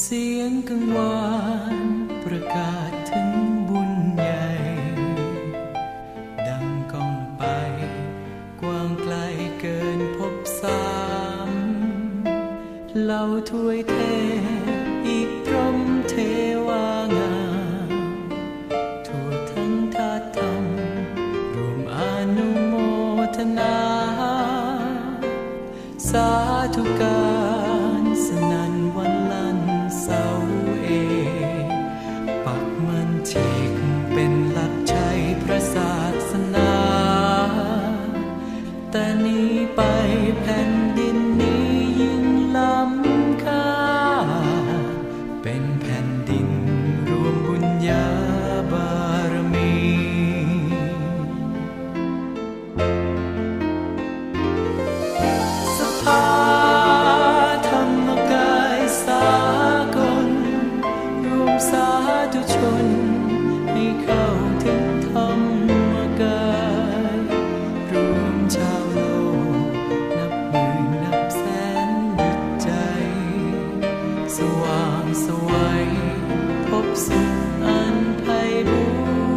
เสียงการประกาศถึงบุญใหญ่ ดังก้องไป กว้างไกลเกินพบสามเหล่าถวยเทอีกพรหมเทวางามทั่วทั้งทาตุธรรมรวมอนุโมทนา สาธุกา ว่างสวัยพบสุขอันไพบูร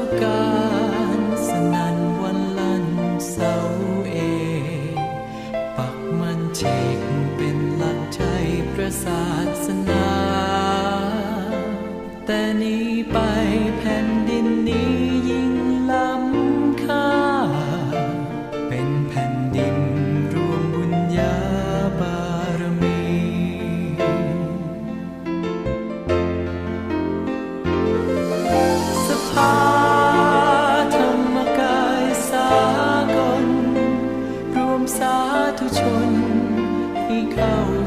าธุการสนันวันลันเสาเอกปักมันเชกเป็นหลักใจประศาสนา แต่นี้ไป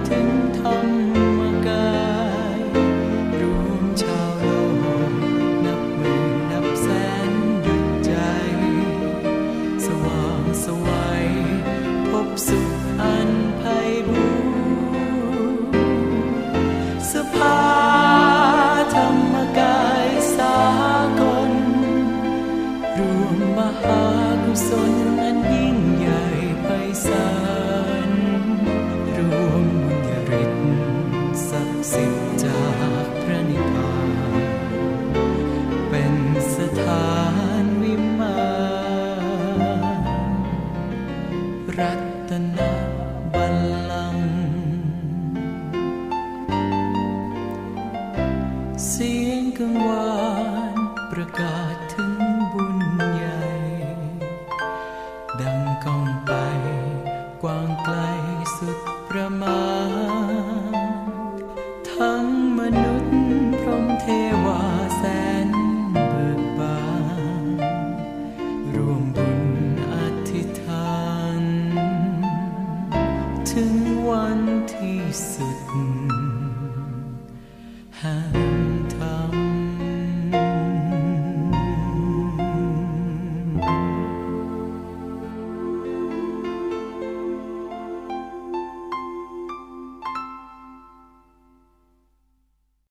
ใเสียงกังวานประกาศถึงบุญใหญ่ ดังก้องไปกว้างไกลสุดประมาณ ทั้งมนุษย์พรหมเทวาแสนเบิกบานรวมบุญอธิษฐาน ถึงวันที่สุดแห่ง